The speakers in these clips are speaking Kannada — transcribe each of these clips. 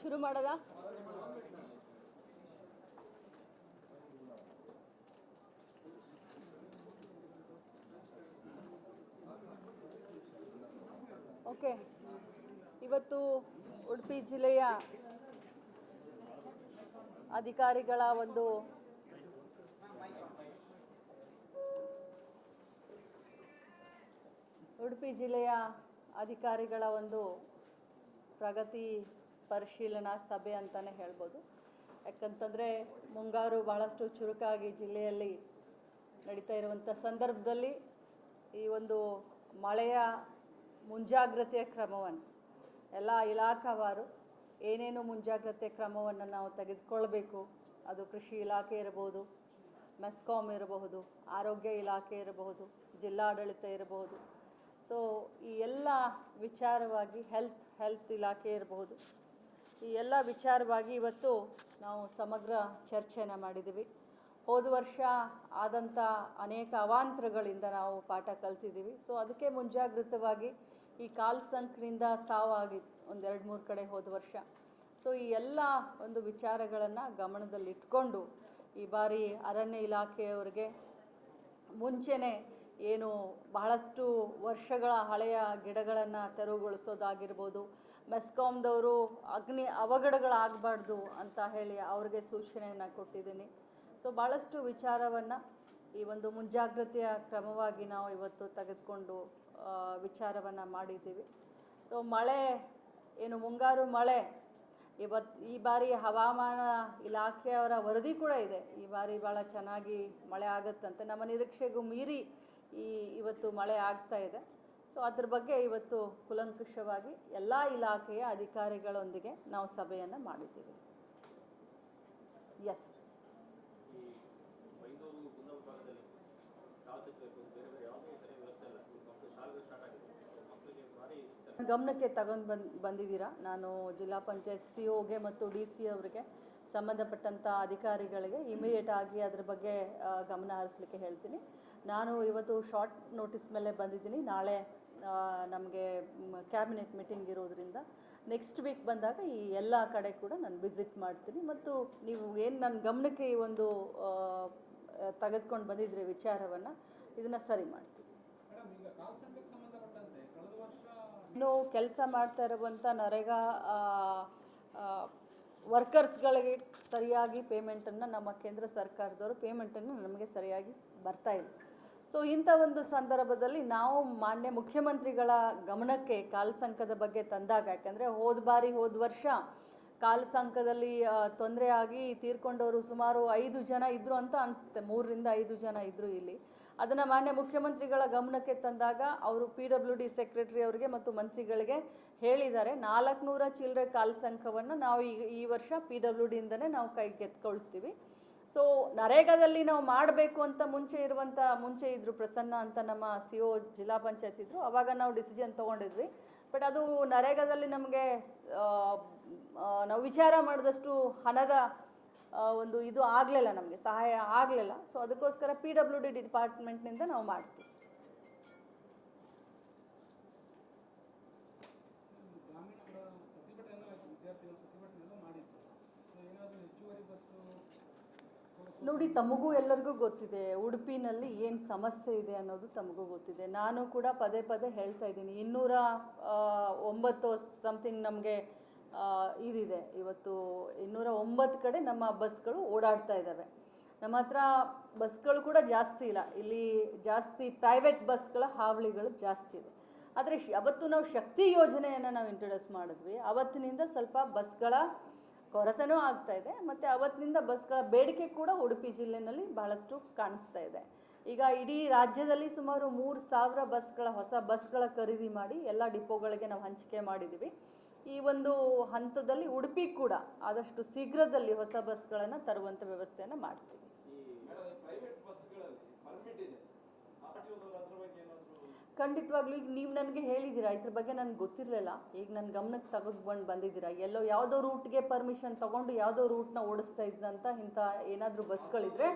ಶುರು ಮಾಡೋದಾ? ಓಕೆ. ಇವತ್ತು ಉಡುಪಿ ಜಿಲ್ಲೆಯ ಅಧಿಕಾರಿಗಳ ಒಂದು ಉಡುಪಿ ಜಿಲ್ಲೆಯ ಅಧಿಕಾರಿಗಳ ಒಂದು ಪ್ರಗತಿ ಪರಿಶೀಲನಾ ಸಭೆ ಅಂತಲೇ ಹೇಳ್ಬೋದು. ಯಾಕಂತಂದರೆ ಮುಂಗಾರು ಭಾಳಷ್ಟು ಚುರುಕಾಗಿ ಜಿಲ್ಲೆಯಲ್ಲಿ ನಡೀತಾ ಇರುವಂಥ ಸಂದರ್ಭದಲ್ಲಿ ಈ ಒಂದು ಮಳೆಯ ಮುಂಜಾಗ್ರತೆಯ ಕ್ರಮವನ್ನು, ಎಲ್ಲ ಇಲಾಖಾವಾರು ಏನೇನು ಮುಂಜಾಗ್ರತೆ ಕ್ರಮವನ್ನು ನಾವು ತೆಗೆದುಕೊಳ್ಬೇಕು, ಅದು ಕೃಷಿ ಇಲಾಖೆ ಇರಬಹುದು ಮೆಸ್ಕಾಮ್ ಇರಬಹುದು, ಆರೋಗ್ಯ ಇಲಾಖೆ ಇರಬಹುದು, ಜಿಲ್ಲಾಡಳಿತ ಇರಬಹುದು. ಸೊ ಈ ಎಲ್ಲ ವಿಚಾರವಾಗಿ ಹೆಲ್ತ್ ಹೆಲ್ತ್ ಇಲಾಖೆ ಇರಬಹುದು. ಈ ಎಲ್ಲ ವಿಚಾರವಾಗಿ ಇವತ್ತು ನಾವು ಸಮಗ್ರ ಚರ್ಚೆನ ಮಾಡಿದ್ದೀವಿ. ಹೋದ ವರ್ಷ ಆದಂಥ ಅನೇಕ ಅವಾಂತರಗಳಿಂದ ನಾವು ಪಾಠ ಕಲ್ತಿದ್ದೀವಿ. ಸೊ ಅದಕ್ಕೆ ಮುಂಜಾಗೃತವಾಗಿ ಈ ಕಾಲ್ ಸಂಖ್ನಿಂದ ಸಾವಾಗಿ ಒಂದು ಎರಡು ಮೂರು ಕಡೆ ಹೋದ ವರ್ಷ. ಸೊ ಈ ಎಲ್ಲ ಒಂದು ವಿಚಾರಗಳನ್ನು ಗಮನದಲ್ಲಿಟ್ಕೊಂಡು ಈ ಬಾರಿ ಅರಣ್ಯ ಇಲಾಖೆಯವರಿಗೆ ಮುಂಚೆನೇ ಏನು ಬಹಳಷ್ಟು ವರ್ಷಗಳ ಹಳೆಯ ಗಿಡಗಳನ್ನು ತೆರವುಗೊಳಿಸೋದಾಗಿರ್ಬೋದು ಮೆಸ್ಕಾಮ್ದವರು ಅಗ್ನಿ ಅವಘಡಗಳಾಗಬಾರ್ದು ಅಂತ ಹೇಳಿ ಅವ್ರಿಗೆ ಸೂಚನೆಯನ್ನು ಕೊಟ್ಟಿದ್ದೀನಿ. ಸೊ ಭಾಳಷ್ಟು ವಿಚಾರವನ್ನು ಈ ಒಂದು ಮುಂಜಾಗ್ರತೆಯ ಕ್ರಮವಾಗಿ ನಾವು ಇವತ್ತು ತೆಗೆದುಕೊಂಡು ವಿಚಾರವನ್ನು ಮಾಡಿದ್ದೀವಿ. ಸೊ ಮಳೆ, ಏನು ಮುಂಗಾರು ಮಳೆ ಇವತ್ತು ಈ ಬಾರಿ ಹವಾಮಾನ ಇಲಾಖೆಯವರ ವರದಿ ಕೂಡ ಇದೆ. ಈ ಬಾರಿ ಭಾಳ ಚೆನ್ನಾಗಿ ಮಳೆ ಆಗುತ್ತಂತೆ ನಮ್ಮ ನಿರೀಕ್ಷೆಗೂ ಮೀರಿ ಈ ಇವತ್ತು ಮಳೆ ಆಗ್ತಾ ಇದೆ. ಸೊ ಅದ್ರ ಬಗ್ಗೆ ಇವತ್ತು ಕುಲಂಕುಷವಾಗಿ ಎಲ್ಲ ಇಲಾಖೆಯ ಅಧಿಕಾರಿಗಳೊಂದಿಗೆ ನಾವು ಸಭೆಯನ್ನು ಮಾಡಿದ್ದೀವಿ. ಎಸ್ ಗಮನಕ್ಕೆ ತಗೊಂಡು ಬಂದು, ಬಂದಿದ್ದೀರಾ? ನಾನು ಜಿಲ್ಲಾ ಪಂಚಾಯತ್ ಸಿ ಒಗೆ ಮತ್ತು ಡಿ ಸಿ ಅವರಿಗೆ ಸಂಬಂಧಪಟ್ಟಂಥ ಅಧಿಕಾರಿಗಳಿಗೆ ಇಮಿಡಿಯೇಟ್ ಆಗಿ ಅದ್ರ ಬಗ್ಗೆ ಗಮನ ಹರಿಸ್ಲಿಕ್ಕೆ ಹೇಳ್ತೀನಿ. ನಾನು ಇವತ್ತು ಶಾರ್ಟ್ ನೋಟಿಸ್ ಮೇಲೆ ಬಂದಿದ್ದೀನಿ. ನಾಳೆ ನಮಗೆ ಕ್ಯಾಬಿನೆಟ್ ಮೀಟಿಂಗ್ ಇರೋದ್ರಿಂದ ನೆಕ್ಸ್ಟ್ ವೀಕ್ ಬಂದಾಗ ಈ ಎಲ್ಲ ಕಡೆ ಕೂಡ ನಾನು ವಿಸಿಟ್ ಮಾಡ್ತೀನಿ. ಮತ್ತು ನೀವು ಏನು ನನ್ನ ಗಮನಕ್ಕೆ ಈ ಒಂದು ತೆಗೆದುಕೊಂಡು ಬಂದಿದ್ರೆ ವಿಚಾರವನ್ನು ಇದನ್ನು ಸರಿ ಮಾಡ್ತೀನಿ. ಇನ್ನು ಕೆಲಸ ಮಾಡ್ತಾ ಇರುವಂಥ ನರೇಗಾ ವರ್ಕರ್ಸ್ಗಳಿಗೆ ಸರಿಯಾಗಿ ಪೇಮೆಂಟನ್ನು ನಮ್ಮ ಕೇಂದ್ರ ಸರ್ಕಾರದವರು ಪೇಮೆಂಟನ್ನು ನಮಗೆ ಸರಿಯಾಗಿ ಬರ್ತಾ ಇಲ್ಲ. ಸೊ ಇಂಥ ಒಂದು ಸಂದರ್ಭದಲ್ಲಿ ನಾವು ಮಾನ್ಯ ಮುಖ್ಯಮಂತ್ರಿಗಳ ಗಮನಕ್ಕೆ ಕಾಲಸಂಕದ ಬಗ್ಗೆ ತಂದಾಗ, ಯಾಕಂದರೆ ಹೋದ ಬಾರಿ ಹೋದ ವರ್ಷ ಕಾಲ್ಸಂಕದಲ್ಲಿ ತೊಂದರೆ ಆಗಿ ತೀರ್ಕೊಂಡವರು ಸುಮಾರು ಐದು ಜನ ಇದ್ದರು ಅಂತ ಅನಿಸುತ್ತೆ. ಮೂರರಿಂದ ಐದು ಜನ ಇದ್ದರು ಇಲ್ಲಿ. ಅದನ್ನು ಮಾನ್ಯ ಮುಖ್ಯಮಂತ್ರಿಗಳ ಗಮನಕ್ಕೆ ತಂದಾಗ ಅವರು ಪಿ ಡಬ್ಲ್ಯೂ ಡಿ ಸೆಕ್ರೆಟರಿ ಅವರಿಗೆ ಮತ್ತು ಮಂತ್ರಿಗಳಿಗೆ ಹೇಳಿದ್ದಾರೆ. ನಾಲ್ಕುನೂರ ಚಿಲ್ಲರೆ ಕಾಲಸಂಕವನ್ನು ನಾವು ಈಗ ಈ ವರ್ಷ ಪಿ ಡಬ್ಲ್ಯೂ ಡಿಯಿಂದನೇ ನಾವು ಕೈಗೆತ್ಕೊಳ್ತೀವಿ ಸೊ ನರೇಗಾದಲ್ಲಿ ನಾವು ಮಾಡಬೇಕು ಅಂತ ಮುಂಚೆ ಇರುವಂಥ ಮುಂಚೆ ಇದ್ದರು ಪ್ರಸನ್ನ ಅಂತ ನಮ್ಮ ಸಿ ಒ ಜಿಲ್ಲಾ ಪಂಚಾಯತ್ ಇದ್ದರು ಅವಾಗ ನಾವು ಡಿಸಿಷನ್ ತೊಗೊಂಡಿದ್ವಿ. ಬಟ್ ಅದು ನರೇಗಾದಲ್ಲಿ ನಮಗೆ ನಾವು ವಿಚಾರ ಮಾಡಿದಷ್ಟು ಹಣದ ಒಂದು ಇದು ಆಗಲಿಲ್ಲ ನಮಗೆ, ಸಹಾಯ ಆಗಲಿಲ್ಲ. ಸೊ ಅದಕ್ಕೋಸ್ಕರ ಪಿ ಡಬ್ಲ್ಯೂ ಡಿ ಡಿಪಾರ್ಟ್ಮೆಂಟ್ನಿಂದ ನಾವು ಮಾಡ್ತೀವಿ ಗ್ರಾಮೀಣಗಳ ಪ್ರತಿಭಟನೆ ಆಯ್ತು ವಿದ್ಯಾರ್ಥಿಗಳ ಪ್ರತಿಭಟನೆ ಎಲ್ಲ ಮಾಡಿದ್ರು ಸೊ ಏನಾದರೂ ಹೆಚ್ಚುವರಿ ಬಸ್ಸು ನೋಡಿ ತಮಗೂ ಎಲ್ಲರಿಗೂ ಗೊತ್ತಿದೆ, ಉಡುಪಿನಲ್ಲಿ ಏನು ಸಮಸ್ಯೆ ಇದೆ ಅನ್ನೋದು ತಮಗೂ ಗೊತ್ತಿದೆ. ನಾನು ಕೂಡ ಪದೇ ಪದೇ ಹೇಳ್ತಾ ಇದ್ದೀನಿ. ಇನ್ನೂರ ಒಂಬತ್ತು ಸಮಥಿಂಗ್ ನಮಗೆ ಇದಿದೆ. ಇವತ್ತು ಇನ್ನೂರ ಒಂಬತ್ತು ಕಡೆ ನಮ್ಮ ಬಸ್ಗಳು ಓಡಾಡ್ತಾ ಇದ್ದಾವೆ. ನಮ್ಮ ಹತ್ರ ಬಸ್ಗಳು ಕೂಡ ಜಾಸ್ತಿ ಇಲ್ಲ. ಇಲ್ಲಿ ಜಾಸ್ತಿ ಪ್ರೈವೇಟ್ ಬಸ್ಗಳ ಹಾವಳಿಗಳು ಜಾಸ್ತಿ ಇದೆ. ಆದರೆ ಅವತ್ತು ನಾವು ಶಕ್ತಿ ಯೋಜನೆಯನ್ನು ನಾವು ಇಂಟ್ರೊಡ್ಯೂಸ್ ಮಾಡಿದ್ವಿ. ಅವತ್ತಿನಿಂದ ಸ್ವಲ್ಪ ಬಸ್ಗಳ ಕೊರತೆನೂ ಆಗ್ತಾ ಇದೆ. ಮತ್ತು ಅವತ್ತಿನಿಂದ ಬಸ್ಗಳ ಬೇಡಿಕೆ ಕೂಡ ಉಡುಪಿ ಜಿಲ್ಲೆನಲ್ಲಿ ಬಹಳಷ್ಟು ಕಾಣಿಸ್ತಾ ಇದೆ. ಈಗ ಇಡೀ ರಾಜ್ಯದಲ್ಲಿ ಸುಮಾರು ಮೂರು ಸಾವಿರ ಬಸ್ಗಳ, ಹೊಸ ಬಸ್ಗಳ ಖರೀದಿ ಮಾಡಿ ಎಲ್ಲ ಡಿಪೋಗಳಿಗೆ ನಾವು ಹಂಚಿಕೆ ಮಾಡಿದ್ದೀವಿ. ಈ ಒಂದು ಹಂತದಲ್ಲಿ ಉಡುಪಿ ಕೂಡ ಆದಷ್ಟು ಶೀಘ್ರದಲ್ಲಿ ಹೊಸ ಬಸ್ಗಳನ್ನು ತರುವಂಥ ವ್ಯವಸ್ಥೆಯನ್ನು ಮಾಡ್ತೀವಿ ಮೇಡಮ್ ಪ್ರೈವೇಟ್ ಬಸ್ಗಳಲ್ಲಿ ಪರ್ಮಿಟ್ ಇದೆ ಆರ್ ಟಿ ಒದವರು ಅದ್ರ ಬಗ್ಗೆ ಏನಾದರೂ ಖಂಡಿತವಾಗ್ಲೂ ಈಗ ನೀವು ನನಗೆ ಹೇಳಿದ್ದೀರಾ ಇದ್ರ ಬಗ್ಗೆ ನನಗೆ ಗೊತ್ತಿರಲಿಲ್ಲ. ಈಗ ನನ್ನ ಗಮನಕ್ಕೆ ತೆಗೆದುಕೊಂಡು ಬಂದಿದ್ದೀರಾ. ಎಲ್ಲೋ ಯಾವುದೋ ರೂಟ್ಗೆ ಪರ್ಮಿಷನ್ ತೊಗೊಂಡು ಯಾವುದೋ ರೂಟ್ನ ಓಡಿಸ್ತಾ ಇದ್ದಂಥ ಇಂಥ ಏನಾದರೂ ಬಸ್ಗಳಿದ್ರೆ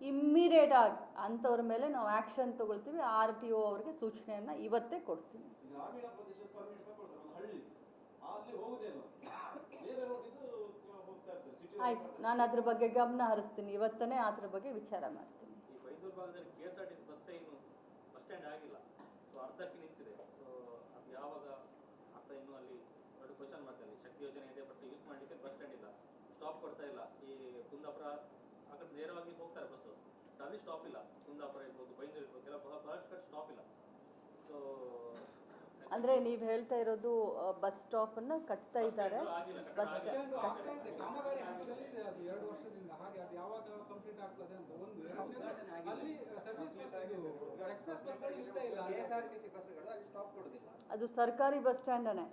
ಇಮ್ಮಿಡಿಯೇಟ್ ಆಗಿ ಅಂಥವ್ರ ಮೇಲೆ ನಾವು ಆ್ಯಕ್ಷನ್ ತೊಗೊಳ್ತೀವಿ ಆರ್ ಟಿ ಒ ಅವ್ರಿಗೆ ಸೂಚನೆಯನ್ನು ಇವತ್ತೇ ಕೊಡ್ತೀನಿ ಆಯ್ತು ನಾನು ಅದ್ರ ಬಗ್ಗೆ ಗಮನ ಹರಿಸ್ತೀನಿ. ಇವತ್ತನೇ ಅದ್ರ ಬಗ್ಗೆ ವಿಚಾರ ಮಾಡ್ತೀನಿ. ಬಸ್ ಸ್ಟ್ಯಾಂಡ್ ಆಗಿಲ್ಲ. ಅರ್ಧಕ್ಕೆ ನಿಂತಿದೆ. ಸೊ ಅದು ಯಾವಾಗ ಅಂತ ಇನ್ನೂ ಅಲ್ಲಿ ದೊಡ್ಡ ಕ್ವಶನ್ ಮಾಡ್ತಾರೆ ಶಕ್ತಿ ಯೋಜನೆ ಇದೆ ಬಟ್ ಯೂಸ್ ಮಾಡಲಿಕ್ಕೆ ಬಸ್ ಸ್ಟ್ಯಾಂಡ್ ಇಲ್ಲ. ಸ್ಟಾಪ್ ಕೊಡ್ತಾ ಇಲ್ಲ. ಈ ಕುಂದಾಪುರ ಆ ಕಡೆ ನೇರವಾಗಿ ಹೋಗ್ತಾರೆ ಬಸ್ಸು ಅಲ್ಲಿ ಸ್ಟಾಪ್ ಇಲ್ಲ. ಕುಂದಾಪುರ ಇರ್ಬೋದು, ಬೈಂದೂರು ಇರ್ಬೋದು, ಕೆಲವು ಬಹಳ ಬಹಳಷ್ಟು ಸ್ಟಾಪ್ ಇಲ್ಲ. ಸೊ ಅಂದ್ರೆ ನೀವು ಹೇಳ್ತಾ ಇರೋದು ಬಸ್ ಸ್ಟಾಪ್ ಅನ್ನ ಕಟ್ತಾ ಇದ್ದಾರೆ. ಬಸ್ ಕಷ್ಟ. ಇದೆ ಅದು ಎರಡು ವರ್ಷದಿಂದ ಹಾಗೆ ಅದು ಯಾವಾಗ ಕಂಪ್ಲೀಟ್ ಆಗ್ತದೆ ಅಂತ ಒಂದು ಎರಡನೇದು ಅಲ್ಲಿ ಸರ್ವಿಸ್ ಬಸ್ ಇದು ಎಕ್ಸ್ಪ್ರೆಸ್ ಬಸ್ಗಳು ಇರ್ತಾ ಇಲ್ಲ. ಬಸ್ಗಳು ಅಲ್ಲಿ ಸ್ಟಾಪ್ ಕೊಡುದಿಲ್ಲ. ಅದು ಸರ್ಕಾರಿ ಬಸ್ ಸ್ಟ್ಯಾಂಡನೇ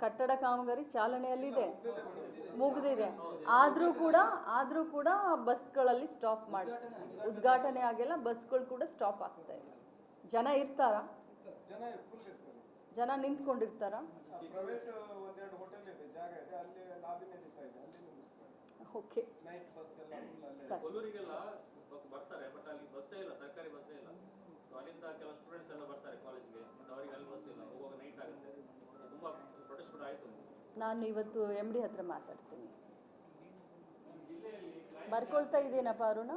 ಕಟ್ಟಡ ಕಾಮಗಾರಿ ಚಾಲನೆಯಲ್ಲಿದೆ. ಮುಗಿದಿದೆ ಆದರೂ ಕೂಡ ಆದರೂ ಕೂಡ ಬಸ್ಗಳಲ್ಲಿ ಸ್ಟಾಪ್ ಮಾಡಿ. ಉದ್ಘಾಟನೆ ಆಗಿಲ್ಲ. ಬಸ್ಗಳು ಕೂಡ ಸ್ಟಾಪ್ ಆಗ್ತಾ ಇಲ್ಲ. ಜನ ಇರ್ತಾರಾ. ಜನ ನಿಂತ್ಕೊಂಡಿರ್ತಾರ? ಇರ್ತಾರೆ ನಿಂತ್ಕೊಂಡಿರ್ತಾರಾ ಒಂದೆರಡು ಹೋಟೆಲ್ ಇದೆ ಜಾಗ ಇದೆ ಅಲ್ಲಿ ಲಾಬಿ ನಡೀತಾ ಇದೆ ಓಕೆ. ನೈಟ್ ಬಸ್ ಎಲ್ಲ ಫುಲ್ ಅಲ್ಲೇ ಸರಿ. ಕೊಲ್ಲೂರಿಗೆಲ್ಲ ಬ- ಬರ್ತಾರೆ ಬಟ್ ಅಲ್ಲಿ ಬಸ್ಸೇ ಇಲ್ಲ ಸರ್ಕಾರಿ ಬಸ್ಸೇ ಇಲ್ಲ. ಸೊ ಅಲ್ಲಿಂದ ಕೆಲವು ಸ್ಟೂಡೆಂಟ್ಸ್ ಎಲ್ಲ ಬರ್ತಾರೆ ಕಾಲೇಜ್ಗೆ ಅವರಿಗೆ ಅಲ್ಲಿ ಬಸ್ ಇಲ್ಲ ಹೋಗುವಾಗ ನೈಟ್ ಆಗುತ್ತೆ. ತುಂಬಾ ಪ್ರೊಟೆಸ್ಟ್ ಆಯ್ತು. ನಾನು ಇವತ್ತು ಎಂ ಡಿ ಹತ್ರ ಮಾತಾಡ್ತೀನಿ. ಬರ್ಕೊಳ್ತಾ ಇದೇನಪ್ಪ ಅರುಣ?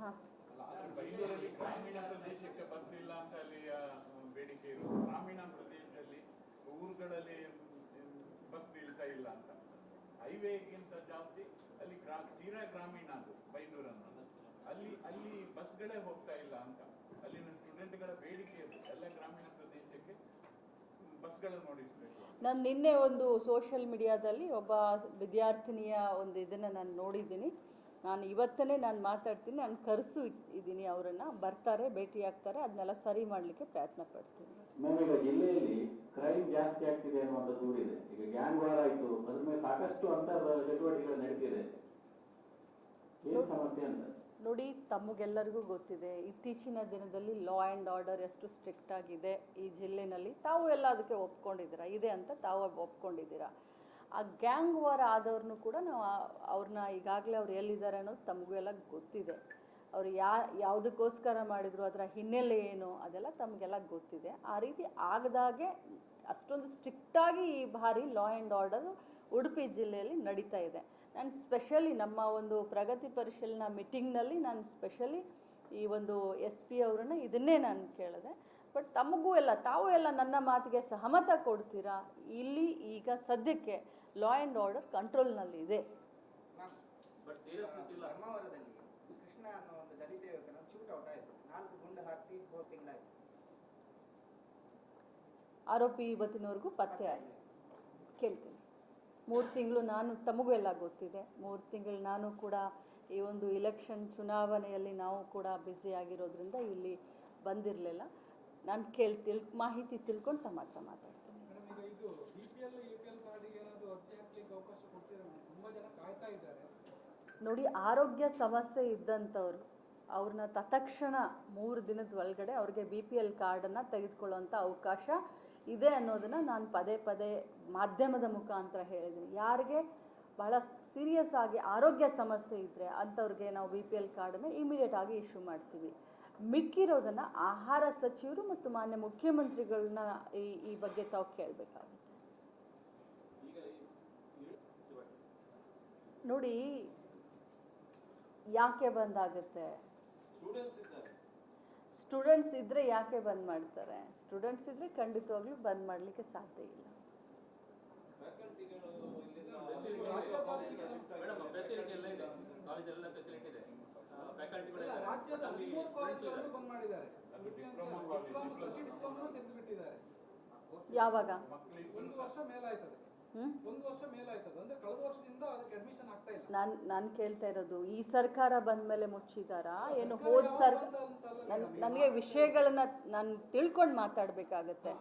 ಹಾಂ. ಬೈಂದೂರಲ್ಲಿ ಗ್ರಾಮೀಣ ಪ್ರದೇಶಕ್ಕೆ ಬಸ್ ಇಲ್ಲ ಅಂತ ಅಲ್ಲಿ ಬೇಡಿಕೆ ಇರೋದು. ಗ್ರಾಮೀಣ ಊರುಗಳಲ್ಲಿ ಬಸ್ ನಿಲ್ತಾ ಇಲ್ಲ ಅಂತ ಹೈವೇಗಿಂತ ಜಾಸ್ತಿ ಅಲ್ಲಿ ಗ್ರಾ ತೀರಾ ಗ್ರಾಮೀಣ ಅದು ಬೈಂದೂರು ಅನ್ನೋದು ಅಲ್ಲಿ ಅಲ್ಲಿ ಬಸ್ಗಳೇ ಹೋಗ್ತಾ ಇಲ್ಲ ಅಂತ. ಅಲ್ಲಿನ ಸ್ಟೂಡೆಂಟ್ಗಳ ಬೇಡಿಕೆ ಅದು ಎಲ್ಲ ಗ್ರಾಮೀಣ ಪ್ರದೇಶಕ್ಕೆ ನಾನು ನಿನ್ನೆ ಒಂದು ಸೋಷಿಯಲ್ ಮೀಡಿಯಾದಲ್ಲಿ ಒಬ್ಬ ವಿದ್ಯಾರ್ಥಿನಿಯ ಒಂದು ಇದನ್ನು ನಾನು ನೋಡಿದ್ದೀನಿ. ನಾನು ಇವತ್ತನೇ ನಾನು ಮಾತಾಡ್ತೀನಿ. ನಾನು ಕರೆಸು ಇದ್ದೀನಿ ಅವರನ್ನು. ಬರ್ತಾರೆ ಭೇಟಿಯಾಗ್ತಾರೆ. ಅದನ್ನೆಲ್ಲ ಸರಿ ಮಾಡಲಿಕ್ಕೆ ಪ್ರಯತ್ನ ಪಡ್ತೀನಿ. ಜಿಲ್ಲೆಯಲ್ಲಿ ಕ್ರೈಮ್ ಜಾಸ್ತಿ ಆಗ್ತಿದೆ ಅನ್ನುವಂಥ ದೂರಿದೆ ಈಗ ಗ್ಯಾಂಗ್ ವಾರ್ ಆಯಿತು ಅದ್ರ ಮೇಲೆ ಸಾಕಷ್ಟು ಅಂತ ಚಟುವಟಿಕೆಗಳು ನಡೀತಿದೆ. ಏನು ಸಮಸ್ಯೆ ಅಂತ? ನೋಡಿ ತಮಗೆಲ್ಲರಿಗೂ ಗೊತ್ತಿದೆ ಇತ್ತೀಚಿನ ದಿನದಲ್ಲಿ ಲಾ ಆ್ಯಂಡ್ ಆರ್ಡರ್ ಎಷ್ಟು ಸ್ಟ್ರಿಕ್ಟ್ ಆಗಿದೆ ಈ ಜಿಲ್ಲೆನಲ್ಲಿ. ತಾವು ಎಲ್ಲ ಅದಕ್ಕೆ ಒಪ್ಕೊಂಡಿದ್ದೀರಾ? ಇದೆ ಅಂತ ತಾವು ಒಪ್ಕೊಂಡಿದ್ದೀರಾ? ಆ ಗ್ಯಾಂಗ್ ವಾರ್ ಆದವ್ರನ್ನೂ ಕೂಡ ನಾವು ಅವ್ರನ್ನ ಈಗಾಗಲೇ ಅವ್ರು ಎಲ್ಲಿದ್ದಾರೆ ಅನ್ನೋದು ತಮಗೂ ಎಲ್ಲ ಗೊತ್ತಿದೆ. ಅವರು ಯಾ ಯಾವುದಕ್ಕೋಸ್ಕರ ಮಾಡಿದ್ರು ಅದರ ಹಿನ್ನೆಲೆ ಏನು ಅದೆಲ್ಲ ತಮಗೆಲ್ಲ ಗೊತ್ತಿದೆ. ಆ ರೀತಿ ಆಗದಾಗೆ ಅಷ್ಟೊಂದು ಸ್ಟ್ರಿಕ್ಟಾಗಿ ಈ ಬಾರಿ ಲಾ ಆ್ಯಂಡ್ ಆರ್ಡರ್ ಉಡುಪಿ ಜಿಲ್ಲೆಯಲ್ಲಿ ನಡೀತಾ ಇದೆ. ನಾನು ಸ್ಪೆಷಲಿ ನಮ್ಮ ಒಂದು ಪ್ರಗತಿ ಪರಿಶೀಲನಾ ಮೀಟಿಂಗ್ನಲ್ಲಿ ನಾನು ಸ್ಪೆಷಲಿ ಈ ಒಂದು ಎಸ್ ಪಿ ಅವ್ರನ್ನ ಇದನ್ನೇ ನಾನು ಕೇಳಿದೆ. ಬಟ್ ತಮಗೂ ಎಲ್ಲ ತಾವು ಎಲ್ಲ ನನ್ನ ಮಾತಿಗೆ ಸಹಮತ ಕೊಡ್ತೀರಾ? ಇಲ್ಲಿ ಈಗ ಸದ್ಯಕ್ಕೆ ಲಾ ಆ್ಯಂಡ್ ಆರ್ಡರ್ ಕಂಟ್ರೋಲ್ನಲ್ಲಿ ಆರೋಪಿ ಇವತ್ತಿನವರೆಗೂ ಪತ್ತೆ ಕೇಳ್ತೀನಿ. ಮೂರು ತಿಂಗಳು ನಾನು ತಮಗೂ ಎಲ್ಲ ಗೊತ್ತಿದೆ. ಮೂರು ತಿಂಗಳು ನಾನು ಕೂಡ ಈ ಒಂದು ಇಲೆಕ್ಷನ್ ಚುನಾವಣೆಯಲ್ಲಿ ನಾವು ಕೂಡ ಬ್ಯುಸಿ ಆಗಿರೋದ್ರಿಂದ ಇಲ್ಲಿ ಬಂದಿರಲಿಲ್ಲ. ನಾನು ಕೇಳಿ ತಿಳ್ ಮಾಹಿತಿ ತಿಳ್ಕೊಂಡು ತಮ್ಮ ಹತ್ರ ಮಾತಾಡ್ತೀನಿ. ನೋಡಿ ಆರೋಗ್ಯ ಸಮಸ್ಯೆ ಇದ್ದಂಥವ್ರು ಅವ್ರನ್ನ ತತ್ಕ್ಷಣ ಮೂರು ದಿನದ ಒಳಗಡೆ ಅವ್ರಿಗೆ ಬಿ ಪಿ ಎಲ್ ಕಾರ್ಡನ್ನು ತೆಗೆದುಕೊಳ್ಳುವಂಥ ಅವಕಾಶ ಇದೆ ಅನ್ನೋದನ್ನು ನಾನು ಪದೇ ಪದೇ ಮಾಧ್ಯಮದ ಮುಖಾಂತರ ಹೇಳಿದ್ದೀನಿ. ಯಾರಿಗೆ ಬಹಳ ಸೀರಿಯಸ್ ಆಗಿ ಆರೋಗ್ಯ ಸಮಸ್ಯೆ ಇದ್ದರೆ ಅಂಥವ್ರಿಗೆ ನಾವು ಬಿ ಪಿ ಎಲ್ ಕಾರ್ಡನ್ನು ಇಮಿಡಿಯೇಟ್ ಆಗಿ ಇಶ್ಯೂ ಮಾಡ್ತೀವಿ. ಮಿಕ್ಕಿರೋದನ್ನು ಆಹಾರ ಸಚಿವರು ಮತ್ತು ಮಾನ್ಯ ಮುಖ್ಯಮಂತ್ರಿಗಳನ್ನ ಈ ಈ ಬಗ್ಗೆ ತಾವು ಕೇಳಬೇಕಾಗುತ್ತೆ. ನೋಡಿ, ಯಾಕೆ ಬಂದಾಗುತ್ತೆ? ಸ್ಟೂಡೆಂಟ್ಸ್ ಇದ್ರೆ ಇದ್ದರೆ ಯಾಕೆ ಬಂದ್ ಮಾಡ್ತಾರೆ? ಸ್ಟೂಡೆಂಟ್ಸ್ ಇದ್ದರೆ ಖಂಡಿತವಾಗ್ಲೂ ಬಂದ್ ಮಾಡಲಿಕ್ಕೆ ಸಾಧ್ಯ ಇಲ್ಲ. ಯಾವಾಗ? ಮಕ್ಕಳಿಗೆ ಒಂದು ವರ್ಷ ಮೇಲಾಯ್ತದೆ ಹ್ಮ್? ಒಂದು ವರ್ಷ ಮೇಲಾಯ್ತದೆ. ಅಂದ್ರೆ ಕಳೆದ ವರ್ಷದಿಂದ ಅದಕ್ಕೆ ಅಡ್ಮಿಷನ್ ಆಗ್ತಾ ಇಲ್ಲ. ನಾನು ನಾನು ಕೇಳ್ತಾ ಇರೋದು ಈ ಸರ್ಕಾರ ಬಂದ ಮೇಲೆ ಮುಚ್ಚಿದಾರಾ? ಏನು ಹೋದ ಸರ್ ಸರ್ಕಾರ. ನನಗೆ ವಿಷಯಗಳನ್ನ ನಾನು ತಿಳ್ಕೊಂಡು ಮಾತಾಡಬೇಕಾಗತ್ತೆ.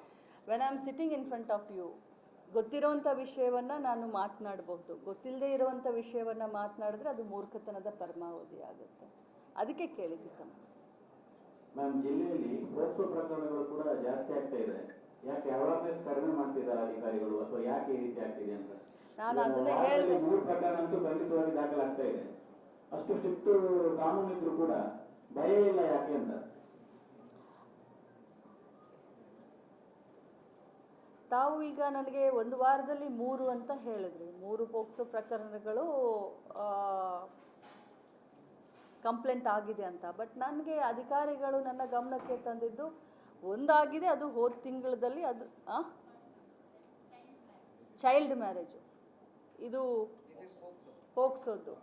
When I am sitting in front of you ಗೊತ್ತಿರೋವಂಥ ವಿಷಯವನ್ನು ನಾನು ಮಾತನಾಡಬಹುದು ಗೊತ್ತಿಲ್ಲದೆ ಇರುವಂಥ ವಿಷಯವನ್ನು ಮಾತನಾಡಿದ್ರೆ ಅದು ಮೂರ್ಖತನದ ಪರಮಾವಧಿ ಆಗುತ್ತೆ. ಅದಕ್ಕೆ ಕೇಳಿದ್ದು ತಮ್ಮ ಮ್ಯಾಮ್ ಜಿಲ್ಲೆಯಲ್ಲಿ ಪ್ರಕರಣಗಳು ಕೂಡ ಜಾಸ್ತಿ ಆಗ್ತಾ ಇದೆ. ಯಾಕೆ ಅವೇರ್ನೆಸ್ ಕಡಿಮೆ ಮಾಡ್ತಿದ್ದಾರೆ ಅಧಿಕಾರಿಗಳು ಅಥವಾ ಯಾಕೆ ಈ ರೀತಿ ಆಗ್ತಿದೆ ಅಂತ? ನಾನು ಅದನ್ನ ಹೇಳಿದೆ. ಮೂರು ಪ್ರಕರಣ ಅಂತೂ ಖಂಡಿತವಾಗಿ ದಾಖಲಾಗ್ತಾ ಇದೆ. ಅಷ್ಟು ಸ್ಟ್ರಿಕ್ಟ್ ಕಾನೂನು ಇದ್ರು ಕೂಡ ಭಯ ಇಲ್ಲ ಯಾಕೆ ಅಂತ? ತಾವು ಈಗ ನನಗೆ ಒಂದು ವಾರದಲ್ಲಿ ಮೂರು ಅಂತ ಹೇಳಿದ್ರಿ. ಮೂರು ಪೋಕ್ಸು ಪ್ರಕರಣಗಳು ಕಂಪ್ಲೇಂಟ್ ಆಗಿದೆ ಅಂತ. ಬಟ್ ನನಗೆ ಅಧಿಕಾರಿಗಳು ನನ್ನ ಗಮನಕ್ಕೆ ತಂದಿದ್ದು ಒಂದಾಗಿದೆ, ಅದು ಹೋದ ತಿಂಗಳದಲ್ಲಿ ಅದು ಚೈಲ್ಡ್ ಮ್ಯಾರೇಜು ಇದು ಹೋಗ್ಸೋದು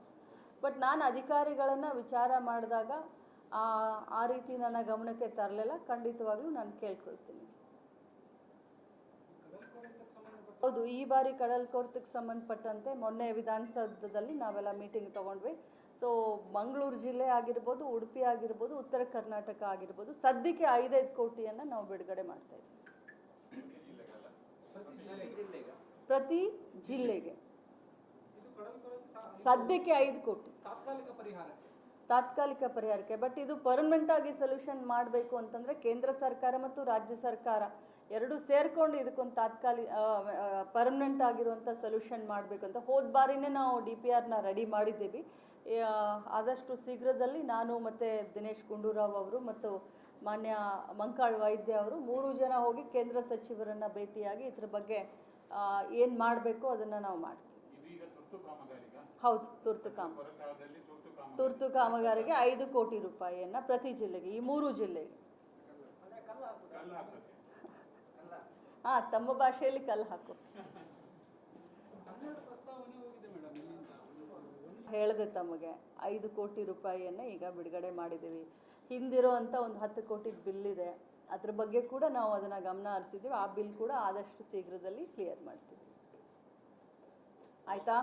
ಬಟ್ ನಾನು ಅಧಿಕಾರಿಗಳನ್ನು ವಿಚಾರ ಮಾಡಿದಾಗ, ಆ ಆ ರೀತಿ ನನ್ನ ಗಮನಕ್ಕೆ ತರಲಿಲ್ಲ. ಖಂಡಿತವಾಗ್ಲೂ ನಾನು ಕೇಳ್ಕೊಳ್ತೀನಿ. ಹೌದು, ಈ ಬಾರಿ ಕಡಲ್ ಕೋರ್ತಕ್ಕೆ ಸಂಬಂಧಪಟ್ಟಂತೆ ಮೊನ್ನೆ ವಿಧಾನಸೌಧದಲ್ಲಿ ನಾವೆಲ್ಲ ಮೀಟಿಂಗ್ ತಗೊಂಡ್ವಿ. ಸೊ ಮಂಗಳೂರು ಜಿಲ್ಲೆ ಆಗಿರ್ಬೋದು ಉಡುಪಿ ಆಗಿರ್ಬೋದು, ಉತ್ತರ ಕರ್ನಾಟಕ ಆಗಿರ್ಬೋದು, ಸದ್ಯಕ್ಕೆ ಐದೈದು ಕೋಟಿಯನ್ನು ನಾವು ಬಿಡುಗಡೆ ಮಾಡ್ತಾ ಇದ್ದೀವಿ. ಪ್ರತಿ ಜಿಲ್ಲೆಗೆ. ಸದ್ಯಕ್ಕೆ ಐದು ಕೋಟಿ. ತಾತ್ಕಾಲಿಕ ಪರಿಹಾರ ತಾತ್ಕಾಲಿಕ ಪರಿಹಾರಕ್ಕೆ. ಬಟ್ ಇದು ಪರ್ಮನೆಂಟ್ ಆಗಿ ಸೊಲ್ಯೂಷನ್ ಮಾಡಬೇಕು ಅಂತಂದ್ರೆ ಕೇಂದ್ರ ಸರ್ಕಾರ ಮತ್ತು ರಾಜ್ಯ ಸರ್ಕಾರ ಎರಡು ಸೇರ್ಕೊಂಡು ಇದಕ್ಕೊಂದು ತಾತ್ಕಾಲಿಕ ಪರ್ಮನೆಂಟ್ ಆಗಿರುವಂಥ ಸೊಲ್ಯೂಷನ್ ಮಾಡಬೇಕು ಅಂತ ಹೋದ ಬಾರಿನೇ ನಾವು ಡಿ ಪಿ ಆರ್ನ ರೆಡಿ ಮಾಡಿದ್ದೀವಿ. ಆದಷ್ಟು ಶೀಘ್ರದಲ್ಲಿ ನಾನು ಮತ್ತು ದಿನೇಶ್ ಗುಂಡೂರಾವ್ ಅವರು ಮತ್ತು ಮಾನ್ಯ ಮಂಕಾಳ್ ವೈದ್ಯ ಅವರು ಮೂರು ಜನ ಹೋಗಿ ಕೇಂದ್ರ ಸಚಿವರನ್ನು ಭೇಟಿಯಾಗಿ ಇದ್ರ ಬಗ್ಗೆ ಏನು ಮಾಡಬೇಕು ಅದನ್ನು ನಾವು ಮಾಡ್ತೀವಿ. ಹೌದು ತುರ್ತು ಕಾಮ ತುರ್ತು ಕಾಮಗಾರಿ. ತುರ್ತು ಕಾಮಗಾರಿಗೆ ಐದು ಕೋಟಿ ರೂಪಾಯಿಯನ್ನು ಪ್ರತಿ ಜಿಲ್ಲೆಗೆ ಈ ಮೂರು ಜಿಲ್ಲೆಗೆ. ಹಾ ತಮ್ಮ ಭಾಷೆಯಲ್ಲಿ ಕಲ್ಲು ಹಾಕು ಹೇಳಿದೆ ತಮಗೆ ಐದು ಕೋಟಿ ರೂಪಾಯಿಯನ್ನು ಈಗ ಬಿಡುಗಡೆ ಮಾಡಿದ್ದೀವಿ. ಹಿಂದಿರೋ ಅಂತ ಒಂದು ಹತ್ತು ಕೋಟಿ ಬಿಲ್ ಇದೆ. ಅದ್ರ ಬಗ್ಗೆ ಕೂಡ ನಾವು ಅದನ್ನು ಗಮನ ಹರಿಸಿದ್ದೀವಿ. ಆ ಬಿಲ್ ಕೂಡ ಆದಷ್ಟು ಶೀಘ್ರದಲ್ಲಿ ಕ್ಲಿಯರ್ ಮಾಡ್ತೀವಿ. ಆಯ್ತಾ?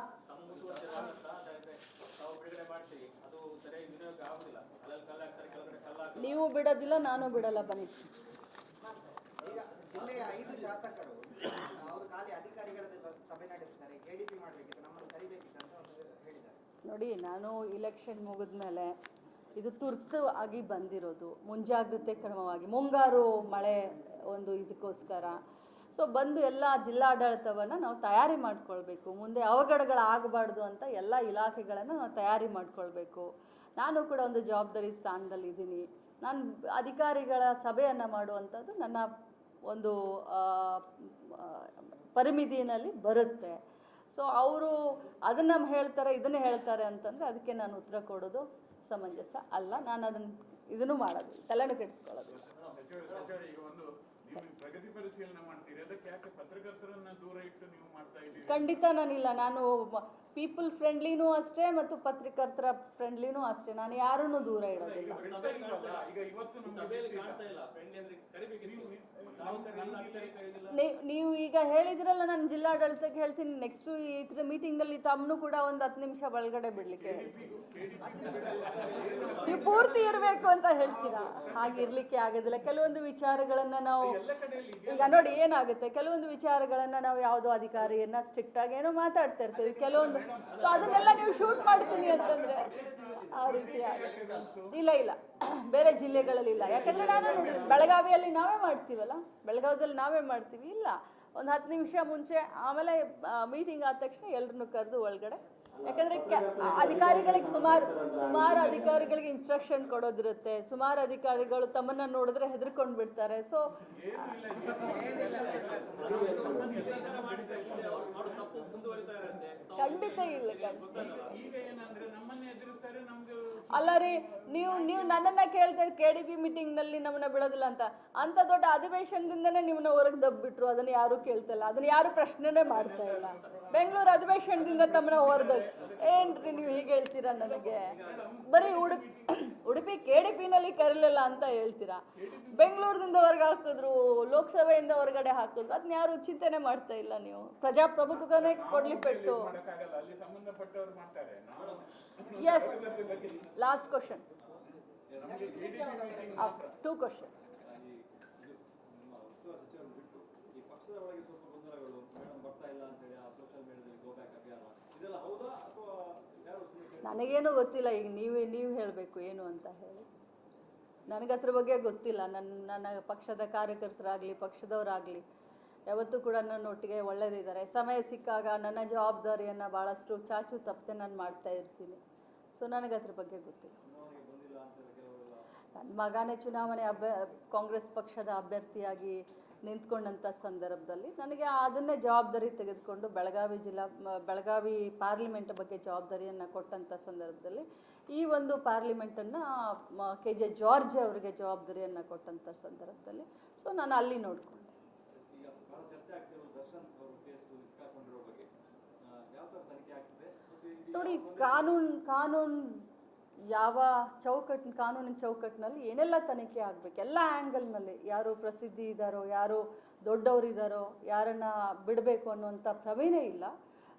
ನೀವು ಬಿಡೋದಿಲ್ಲ ನಾನು ಬಿಡಲ್ಲ ಬನ್ನಿ. ಈಗ ಜಿಲ್ಲೆಯ ಐದು ಶಾಸಕರು ಅವರು ಖಾಲಿ ಅಧಿಕಾರಿಗಳ ಸಭೆ ನಡೆಸ್ತಾರೆ ಮಾಡಬೇಕಿತ್ತು. ನಮ್ಮನ್ನು ಕರಿಬೇಕಿತ್ತು. ನೋಡಿ, ನಾನು ಇಲೆಕ್ಷನ್ ಮುಗಿದ್ಮೇಲೆ ಇದು ತುರ್ತು ಆಗಿ ಬಂದಿರೋದು, ಮುಂಜಾಗ್ರತೆ ಕ್ರಮವಾಗಿ. ಮುಂಗಾರು ಮಳೆ ಒಂದು ಇದಕ್ಕೋಸ್ಕರ. ಸೊ ಬಂದು ಎಲ್ಲ ಜಿಲ್ಲಾಡಳಿತವನ್ನು ನಾವು ತಯಾರಿ ಮಾಡ್ಕೊಳ್ಬೇಕು. ಮುಂದೆ ಅವಘಡಗಳಾಗಬಾರ್ದು ಅಂತ ಎಲ್ಲ ಇಲಾಖೆಗಳನ್ನು ನಾವು ತಯಾರಿ ಮಾಡ್ಕೊಳ್ಬೇಕು. ನಾನು ಕೂಡ ಒಂದು ಜವಾಬ್ದಾರಿ ಸ್ಥಾನದಲ್ಲಿ ಇದ್ದೀನಿ ನಾನು ಅಧಿಕಾರಿಗಳ ಸಭೆಯನ್ನು ಮಾಡುವಂಥದ್ದು ನನ್ನ ಒಂದು ಪರಿಮಿತಿಯಲ್ಲಿ ಬರುತ್ತೆ. ಸೊ ಅವರು ಅದನ್ನು ಹೇಳ್ತಾರೆ ಇದನ್ನು ಹೇಳ್ತಾರೆ ಅಂತಂದರೆ ಅದಕ್ಕೆ ನಾನು ಉತ್ತರ ಕೊಡೋದು ಸಮಂಜಸ ಅಲ್ಲ. ನಾನು ಅದನ್ನು ಇದನ್ನು ಮಾಡೋದು ತಲೆನೂ ಕೆಡಿಸ್ಕೊಳ್ಳೋದು. ಸಚಿವರು ಸಚಿವರು ಈಗ ಒಂದು ನೀವು ಪ್ರಗತಿ ಪರಿಶೀಲನೆ ಮಾಡ್ತೀರಿ ಅದಕ್ಕೆ ಪತ್ರಕರ್ತರನ್ನ ದೂರ ಇಟ್ಟು ನೀವು ಮಾಡ್ತಾ ಇದ್ದೀರಿ ಖಂಡಿತ ನಾನಿಲ್ಲ ನಾನು ಪೀಪಲ್ ಫ್ರೆಂಡ್ಲಿನೂ ಅಷ್ಟೇ ಮತ್ತು ಪತ್ರಕರ್ತರ ಫ್ರೆಂಡ್ಲಿನೂ ಅಷ್ಟೇ ನಾನು ಯಾರನ್ನೂ ದೂರ ಇಡೋದಿಲ್ಲ ನಾವು ಈಗ ಹೇಳಿದ್ರಲ್ಲ ನಾನು ಜಿಲ್ಲಾಡಳಿತಕ್ಕೆ ಹೇಳ್ತೀನಿ. ನೆಕ್ಸ್ಟು ಮೀಟಿಂಗ್ ಅಲ್ಲಿ ತಮ್ಮನು ಕೂಡ ಒಂದು ಹತ್ತು ನಿಮಿಷ ಒಳಗಡೆ ಬಿಡ್ಲಿಕ್ಕೆ. ನೀವು ಪೂರ್ತಿ ಇರಬೇಕು ಅಂತ ಹೇಳ್ತೀರಾ? ಹಾಗೆ ಇರ್ಲಿಕ್ಕೆ ಆಗೋದಿಲ್ಲ. ಕೆಲವೊಂದು ವಿಚಾರಗಳನ್ನ ನಾವು ಈಗ ನೋಡಿ ಏನಾಗುತ್ತೆ? ಕೆಲವೊಂದು ವಿಚಾರಗಳನ್ನ ನಾವು ಯಾವುದೋ ಅಧಿಕಾರಿಯನ್ನ ಸ್ಟ್ರಿಕ್ಟ್ ಆಗಿ ಏನೋ ಮಾತಾಡ್ತಾ ಇರ್ತೀವಿ. ಕೆಲವೊಂದು ಸೊ ಅದನ್ನೆಲ್ಲ ನೀವು ಶೂಟ್ ಮಾಡ್ತೀನಿ ಅಂತಂದ್ರೆ ಆ ರೀತಿಯಾಗಿ ಆಗುತ್ತೆ. ಇಲ್ಲ ಇಲ್ಲ ಬೇರೆ ಜಿಲ್ಲೆಗಳಲ್ಲಿ ಇಲ್ಲ ಯಾಕಂದ್ರೆ ನಾನು ನೋಡಿ ಬೆಳಗಾವಿಯಲ್ಲಿ ನಾವೇ ಮಾಡ್ತೀವಲ್ಲ ಬೆಳಗಾವಿಯಲ್ಲಿ ನಾವೇ ಮಾಡ್ತೀವಿ ಇಲ್ಲ ಒಂದು ಹತ್ತು ನಿಮಿಷ ಮುಂಚೆ ಆಮೇಲೆ ಮೀಟಿಂಗ್ ಆದ ತಕ್ಷಣ ಎಲ್ಲರನ್ನು ಕರೆದು ಒಳಗಡೆ ಯಾಕಂದ್ರೆ ಕೆ- ಅಧಿಕಾರಿಗಳಿಗೆ ಸುಮಾರು ಸುಮಾರು ಅಧಿಕಾರಿಗಳಿಗೆ ಇನ್ಸ್ಟ್ರಕ್ಷನ್ ಕೊಡೋದಿರುತ್ತೆ ಸುಮಾರು ಅಧಿಕಾರಿಗಳು ತಮ್ಮನ್ನ ನೋಡಿದ್ರೆ ಹೆದರ್ಕೊಂಡು ಬಿಡ್ತಾರೆ ಸೊ ಖಂಡಿತ ಇಲ್ಲ ಅಲ್ಲ ರೀ ನೀವು ನೀವು ನನ್ನನ್ನ ಕೇಳ್ತಾ ಕೆ ಡಿ ಬಿ ಮೀಟಿಂಗ್ನಲ್ಲಿ ನಮ್ಮನ್ನ ಬಿಡೋದಿಲ್ಲ ಅಂತ. ಅಂತ ದೊಡ್ಡ ಅಧಿವೇಶನದಿಂದನೇ ನಿಮ್ಮನ್ನ ಹೊರಗೆ ದಬ್ಬಿಟ್ರು ಅದನ್ನ ಯಾರು ಕೇಳ್ತಾ ಇಲ್ಲ. ಅದನ್ನ ಯಾರು ಪ್ರಶ್ನೆನೇ ಮಾಡ್ತಾ ಇಲ್ಲ. ಬೆಂಗಳೂರು ಅಧಿವೇಶನದಿಂದ ತಮ್ಮನ್ನ ಹೊರದ ಏನ್ರಿ ನೀವು ಹೀಗೆ ಹೇಳ್ತೀರಾ ನನಗೆ? ಬರೀ ಉಡುಪಿ ಉಡುಪಿ ಕೆ ಡಿ ಪಿನಲ್ಲಿ ಕರೀಲಿಲ್ಲ ಅಂತ ಹೇಳ್ತೀರಾ? ಬೆಂಗಳೂರಿನಿಂದ ಹೊರಗೆ ಹಾಕಿದ್ರು ಲೋಕಸಭೆಯಿಂದ ಹೊರಗಡೆ ಹಾಕಿದ್ರು ಅದನ್ನ ಯಾರು ಚಿಂತನೆ ಮಾಡ್ತಾ ಇಲ್ಲ ನೀವು? ಪ್ರಜಾಪ್ರಭುತ್ವನೇ ಕೊಡ್ಲಿ ಪೆಟ್ಟು. ಮಾಡಕ್ಕಾಗಲ್ಲ ಅಲ್ಲಿ ಸಂಬಂಧಪಟ್ಟವ್ರು ಮಾಡ್ತಾರೆ. ನಾವು as last question two question ಬರ್ತಾ ಇಲ್ಲ ಅಂತೇಳಿ ಆ ಸೋಷಿಯಲ್ ಮೀಡಿಯಾದಲ್ಲಿ ಗೋ ಬ್ಯಾಕ್ ಅಭಿಯಾನ. ಇದೆಲ್ಲ ಹೌದಾ ಅಥವಾ ನನಗೇನು ಗೊತ್ತಿಲ್ಲ, ಈಗ ನೀವೇ, ನೀವು ಹೇಳಬೇಕು ಏನು ಅಂತ ಹೇಳಿ. ನನಗೆ ಅದ್ರ ಬಗ್ಗೆ ಗೊತ್ತಿಲ್ಲ ನನ್ನ ನನ್ನ ಪಕ್ಷದ ಕಾರ್ಯಕರ್ತರಾಗಲಿ, ಪಕ್ಷದವರಾಗಲಿ. ಯಾವತ್ತೂ ಕೂಡ ನನ್ನ ಒಟ್ಟಿಗೆ ಒಳ್ಳೆಯದಿದ್ದಾರೆ ಸಮಯ ಸಿಕ್ಕಾಗ ನನ್ನ ಜವಾಬ್ದಾರಿಯನ್ನು ಭಾಳಷ್ಟು ಚಾಚು ತಪ್ಪದೆ ನಾನು ಮಾಡ್ತಾ ಇರ್ತೀನಿ. ಸೊ ನನಗೆ ಅದ್ರ ಬಗ್ಗೆ ಗೊತ್ತಿಲ್ಲ. ನನ್ನ ಮಗನೇ ಚುನಾವಣೆ ಅಭ್ಯ, ಕಾಂಗ್ರೆಸ್ ಪಕ್ಷದ ಅಭ್ಯರ್ಥಿಯಾಗಿ ನಿಂತ್ಕೊಂಡಂಥ ಸಂದರ್ಭದಲ್ಲಿ ನನಗೆ ಅದನ್ನೇ ಜವಾಬ್ದಾರಿ ತೆಗೆದುಕೊಂಡು ಬೆಳಗಾವಿ ಜಿಲ್ಲಾ ಬೆಳಗಾವಿ ಪಾರ್ಲಿಮೆಂಟ್ ಬಗ್ಗೆ ಜವಾಬ್ದಾರಿಯನ್ನು ಕೊಟ್ಟಂಥ ಸಂದರ್ಭದಲ್ಲಿ ಈ ಒಂದು ಪಾರ್ಲಿಮೆಂಟನ್ನು ಕೆ ಜೆ ಜಾರ್ಜ್ ಅವರಿಗೆ ಜವಾಬ್ದಾರಿಯನ್ನು ಕೊಟ್ಟಂಥ ಸಂದರ್ಭದಲ್ಲಿ. ಸೊ ನಾನು ಅಲ್ಲಿ ನೋಡಿಕೊಂಡೆ. ನೋಡಿ ಕಾನೂನು ಕಾನೂನು ಯಾವ ಚೌಕಟ್ಟು ಕಾನೂನಿನ ಚೌಕಟ್ಟಿನಲ್ಲಿ ಏನೆಲ್ಲ ತನಿಖೆ ಆಗಬೇಕು? ಎಲ್ಲ ಆ್ಯಂಗಲ್ನಲ್ಲಿ ಯಾರು ಪ್ರಸಿದ್ಧಿ ಇದ್ದಾರೋ, ಯಾರು ದೊಡ್ಡವರಿದ್ದಾರೋ, ಯಾರನ್ನ ಬಿಡಬೇಕು ಅನ್ನುವಂಥ ಪ್ರಮೇನೇ ಇಲ್ಲ.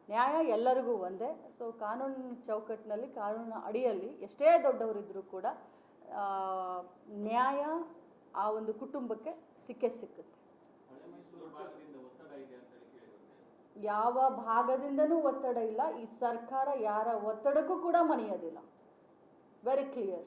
ನ್ಯಾಯ ಎಲ್ಲರಿಗೂ ಒಂದೇ. ಸೊ ಕಾನೂನಿನ ಚೌಕಟ್ಟಿನಲ್ಲಿ, ಕಾನೂನಿನ ಅಡಿಯಲ್ಲಿ ಎಷ್ಟೇ ದೊಡ್ಡವರಿದ್ದರೂ ಕೂಡ ನ್ಯಾಯ ಆ ಒಂದು ಕುಟುಂಬಕ್ಕೆ ಸಿಕ್ಕೇ ಸಿಕ್ಕುತ್ತೆ. ಯಾವ ಭಾಗದಿಂದನೂ ಒತ್ತಡ ಇಲ್ಲ. ಈ ಸರ್ಕಾರ ಯಾರ ಒತ್ತಡಕ್ಕೂ ಕೂಡ ಮಣಿಯೋದಿಲ್ಲ. Very clear